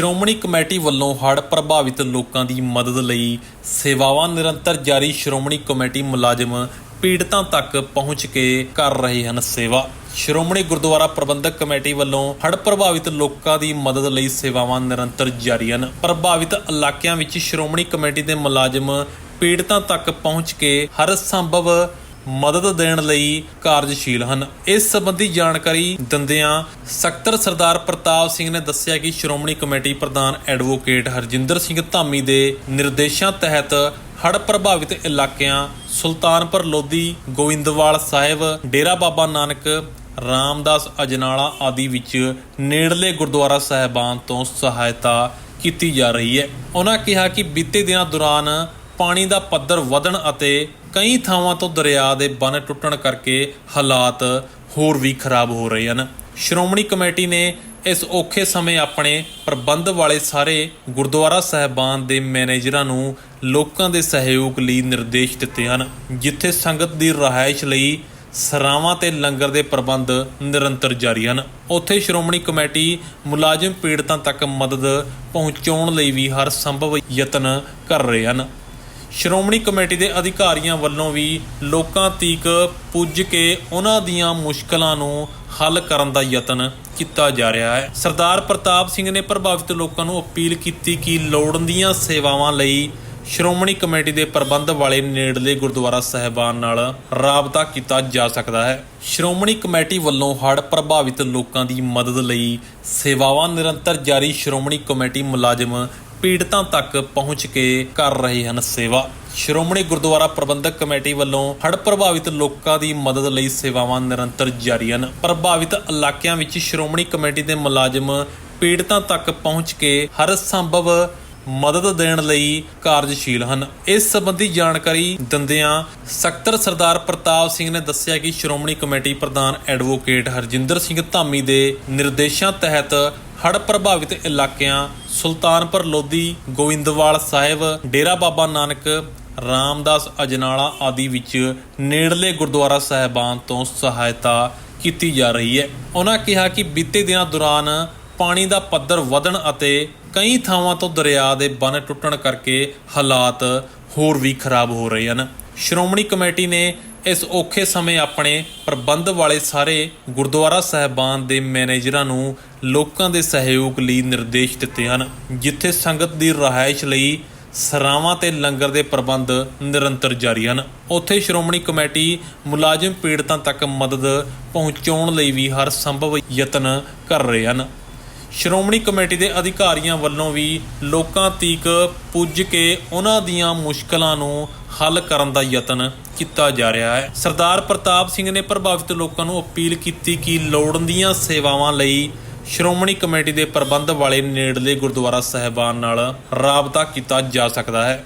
Shiromani committee ਵੱਲੋਂ ਹੜ੍ਹ ਪ੍ਰਭਾਵਿਤ ਲੋਕਾਂ ਦੀ ਮਦਦ ਲਈ ਸੇਵਾਵਾਂ ਨਿਰੰਤਰ ਜਾਰੀ ਸ਼੍ਰੋਮਣੀ ਕਮੇਟੀ ਮੁਲਾਜ਼ਮ ਪੀੜਤਾਂ ਤੱਕ ਪਹੁੰਚ ਕੇ ਕਰ ਰਹੇ ਹਨ ਸੇਵਾ। ਸ਼੍ਰੋਮਣੀ ਗੁਰਦੁਆਰਾ ਪ੍ਰਬੰਧਕ ਕਮੇਟੀ ਵੱਲੋਂ ਹੜ੍ਹ ਪ੍ਰਭਾਵਿਤ ਲੋਕਾਂ ਦੀ ਮਦਦ ਲਈ ਸੇਵਾਵਾਂ ਨਿਰੰਤਰ ਜਾਰੀ ਹਨ। ਪ੍ਰਭਾਵਿਤ ਇਲਾਕਿਆਂ ਵਿੱਚ ਸ਼੍ਰੋਮਣੀ ਕਮੇਟੀ ਦੇ ਮੁਲਾਜ਼ਮ ਪੀੜਤਾਂ ਤੱਕ ਪਹੁੰਚ ਕੇ ਹਰ ਸੰਭਵ ਮਦਦ ਦੇਣ ਲਈ ਕਾਰਜਸ਼ੀਲ ਹਨ। ਇਸ ਸੰਬੰਧੀ ਜਾਣਕਾਰੀ ਦਿੰਦਿਆਂ ਸਕੱਤਰ ਸਰਦਾਰ ਪ੍ਰਤਾਪ ਸਿੰਘ ਨੇ ਦੱਸਿਆ ਕਿ ਸ਼੍ਰੋਮਣੀ ਕਮੇਟੀ ਪ੍ਰਧਾਨ ਐਡਵੋਕੇਟ ਹਰਜਿੰਦਰ ਸਿੰਘ ਧਾਮੀ ਦੇ ਨਿਰਦੇਸ਼ਾਂ ਤਹਿਤ ਹੜ੍ਹ ਪ੍ਰਭਾਵਿਤ ਇਲਾਕਿਆਂ ਸੁਲਤਾਨਪੁਰ ਲੋਧੀ, ਗੋਇੰਦਵਾਲ ਸਾਹਿਬ, ਡੇਰਾ ਬਾਬਾ ਨਾਨਕ, ਰਾਮਦਾਸ ਅਜਨਾਲਾ ਆਦਿ ਵਿੱਚ ਨੇੜਲੇ ਗੁਰਦੁਆਰਾ ਸਾਹਿਬਾਨ ਤੋਂ ਸਹਾਇਤਾ ਕੀਤੀ ਜਾ ਰਹੀ ਹੈ। ਉਹਨਾਂ ਕਿਹਾ ਕਿ ਬੀਤੇ ਦਿਨਾਂ ਦੌਰਾਨ ਪਾਣੀ ਦਾ ਪੱਧਰ ਵਧਣ ਅਤੇ ਕਈ ਥਾਵਾਂ ਤੋਂ ਦਰਿਆ ਦੇ ਬੰਨ ਟੁੱਟਣ ਕਰਕੇ ਹਾਲਾਤ ਹੋਰ ਵੀ ਖਰਾਬ ਹੋ ਰਹੇ ਹਨ। ਸ਼੍ਰੋਮਣੀ ਕਮੇਟੀ ਨੇ ਇਸ ਔਖੇ ਸਮੇਂ ਆਪਣੇ ਪ੍ਰਬੰਧ ਵਾਲੇ ਸਾਰੇ ਗੁਰਦੁਆਰਾ ਸਾਹਿਬਾਨ ਦੇ ਮੈਨੇਜਰਾਂ ਨੂੰ ਲੋਕਾਂ ਦੇ ਸਹਿਯੋਗ ਲਈ ਨਿਰਦੇਸ਼ ਦਿੱਤੇ ਹਨ, ਜਿੱਥੇ ਸੰਗਤ ਦੀ ਰਹਾਇਸ਼ ਲਈ ਸਰਾਵਾਂ ਤੇ ਲੰਗਰ ਦੇ ਪ੍ਰਬੰਧ ਨਿਰੰਤਰ ਜਾਰੀ ਹਨ। ਉੱਥੇ ਸ਼੍ਰੋਮਣੀ ਕਮੇਟੀ ਮੁਲਾਜ਼ਮ ਪੀੜਤਾਂ ਤੱਕ ਮਦਦ ਪਹੁੰਚਾਉਣ ਲਈ ਵੀ ਹਰ ਸੰਭਵ ਯਤਨ ਕਰ ਰਹੇ ਹਨ। ਸ਼੍ਰੋਮਣੀ ਕਮੇਟੀ ਦੇ ਅਧਿਕਾਰੀਆਂ ਵੱਲੋਂ ਵੀ ਲੋਕਾਂ ਤੀਕ ਪੁੱਜ ਕੇ ਉਹਨਾਂ ਦੀਆਂ ਮੁਸ਼ਕਲਾਂ ਨੂੰ ਹੱਲ ਕਰਨ ਦਾ ਯਤਨ ਕੀਤਾ ਜਾ ਰਿਹਾ ਹੈ। ਸਰਦਾਰ ਪ੍ਰਤਾਪ ਸਿੰਘ ਨੇ ਪ੍ਰਭਾਵਿਤ ਲੋਕਾਂ ਨੂੰ ਅਪੀਲ ਕੀਤੀ ਕਿ ਲੋੜੀਂਦੀਆਂ ਸੇਵਾਵਾਂ ਲਈ ਸ਼੍ਰੋਮਣੀ ਕਮੇਟੀ ਦੇ ਪ੍ਰਬੰਧ ਵਾਲੇ ਨੇੜਲੇ ਗੁਰਦੁਆਰਾ ਸਾਹਿਬਾਨ ਨਾਲ ਰਾਬਤਾ ਕੀਤਾ ਜਾ ਸਕਦਾ ਹੈ। ਸ਼੍ਰੋਮਣੀ ਕਮੇਟੀ ਵੱਲੋਂ ਹੜ੍ਹ ਪ੍ਰਭਾਵਿਤ ਲੋਕਾਂ ਦੀ ਮਦਦ ਲਈ ਸੇਵਾਵਾਂ ਨਿਰੰਤਰ ਜਾਰੀ ਸ਼੍ਰੋਮਣੀ ਕਮੇਟੀ ਮੁਲਾਜ਼ਮ ਪੀੜਤਾਂ ਤੱਕ ਪਹੁੰਚ ਕੇ ਕਰ ਰਹੇ ਹਨ ਸੇਵਾ। ਸ਼੍ਰੋਮਣੀ ਗੁਰਦੁਆਰਾ ਪ੍ਰਬੰਧਕ ਕਮੇਟੀ ਵੱਲੋਂ ਹੜ੍ਹ ਪ੍ਰਭਾਵਿਤ ਲੋਕਾਂ ਦੀ ਮਦਦ ਲਈ ਸੇਵਾਵਾਂ ਨਿਰੰਤਰ ਜਾਰੀ ਹਨ। ਪ੍ਰਭਾਵਿਤ ਇਲਾਕਿਆਂ ਵਿੱਚ ਸ਼੍ਰੋਮਣੀ ਕਮੇਟੀ ਦੇ ਮੁਲਾਜ਼ਮ ਪੀੜਤਾਂ ਤੱਕ ਪਹੁੰਚ ਕੇ ਹਰ ਸੰਭਵ ਮਦਦ ਦੇਣ ਲਈ ਕਾਰਜਸ਼ੀਲ ਹਨ। ਇਸ ਸੰਬੰਧੀ ਜਾਣਕਾਰੀ ਦਿੰਦਿਆਂ ਸਕੱਤਰ ਸਰਦਾਰ ਪ੍ਰਤਾਪ ਸਿੰਘ ਨੇ ਦੱਸਿਆ ਕਿ ਸ਼੍ਰੋਮਣੀ ਕਮੇਟੀ ਪ੍ਰਧਾਨ ਐਡਵੋਕੇਟ ਹਰਜਿੰਦਰ ਸਿੰਘ ਧਾਮੀ ਦੇ ਨਿਰਦੇਸ਼ਾਂ ਤਹਿਤ ਹੜ੍ਹ ਪ੍ਰਭਾਵਿਤ ਇਲਾਕਿਆਂ ਸੁਲਤਾਨਪੁਰ ਲੋਧੀ, ਗੋਇੰਦਵਾਲ ਸਾਹਿਬ, ਡੇਰਾ ਬਾਬਾ ਨਾਨਕ, ਰਾਮਦਾਸ ਅਜਨਾਲਾ ਆਦਿ ਵਿੱਚ ਨੇੜਲੇ ਗੁਰਦੁਆਰਾ ਸਾਹਿਬਾਨ ਤੋਂ ਸਹਾਇਤਾ ਕੀਤੀ ਜਾ ਰਹੀ ਹੈ। ਉਹਨਾਂ ਕਿਹਾ ਕਿ ਬੀਤੇ ਦਿਨਾਂ ਦੌਰਾਨ ਪਾਣੀ ਦਾ ਪੱਧਰ ਵਧਣ ਅਤੇ ਕਈ ਥਾਵਾਂ ਤੋਂ ਦਰਿਆ ਦੇ ਬੰਨ ਟੁੱਟਣ ਕਰਕੇ ਹਾਲਾਤ ਹੋਰ ਵੀ ਖਰਾਬ ਹੋ ਰਹੇ ਹਨ। ਸ਼੍ਰੋਮਣੀ ਕਮੇਟੀ ਨੇ ਇਸ ਔਖੇ ਸਮੇਂ ਆਪਣੇ ਪ੍ਰਬੰਧ ਵਾਲੇ ਸਾਰੇ ਗੁਰਦੁਆਰਾ ਸਾਹਿਬਾਨ ਦੇ ਮੈਨੇਜਰਾਂ ਨੂੰ ਲੋਕਾਂ ਦੇ ਸਹਿਯੋਗ ਲਈ ਨਿਰਦੇਸ਼ ਦਿੱਤੇ ਹਨ, ਜਿੱਥੇ ਸੰਗਤ ਦੀ ਰਹਾਇਸ਼ ਲਈ ਸਰਾਵਾਂ ਤੇ ਲੰਗਰ ਦੇ ਪ੍ਰਬੰਧ ਨਿਰੰਤਰ ਜਾਰੀ ਹਨ। ਉੱਥੇ ਸ਼੍ਰੋਮਣੀ ਕਮੇਟੀ ਮੁਲਾਜ਼ਮ ਪੀੜਤਾਂ ਤੱਕ ਮਦਦ ਪਹੁੰਚਾਉਣ ਲਈ ਵੀ ਹਰ ਸੰਭਵ ਯਤਨ ਕਰ ਰਹੇ ਹਨ। ਸ਼੍ਰੋਮਣੀ ਕਮੇਟੀ ਦੇ ਅਧਿਕਾਰੀਆਂ ਵੱਲੋਂ ਵੀ ਲੋਕਾਂ ਤੀਕ ਪੁੱਜ ਕੇ ਉਹਨਾਂ ਦੀਆਂ ਮੁਸ਼ਕਲਾਂ ਨੂੰ ਹੱਲ ਕਰਨ ਦਾ ਯਤਨ ਕੀਤਾ ਜਾ ਰਿਹਾ ਹੈ। ਸਰਦਾਰ ਪ੍ਰਤਾਪ ਸਿੰਘ ਨੇ ਪ੍ਰਭਾਵਿਤ ਲੋਕਾਂ ਨੂੰ ਅਪੀਲ ਕੀਤੀ ਕਿ ਲੋੜੀਂਦੀਆਂ ਸੇਵਾਵਾਂ ਲਈ ਸ਼੍ਰੋਮਣੀ ਕਮੇਟੀ ਦੇ ਪ੍ਰਬੰਧ ਵਾਲੇ ਨੇੜਲੇ ਗੁਰਦੁਆਰਾ ਸਾਹਿਬਾਨ ਨਾਲ ਰਾਬਤਾ ਕੀਤਾ ਜਾ ਸਕਦਾ ਹੈ।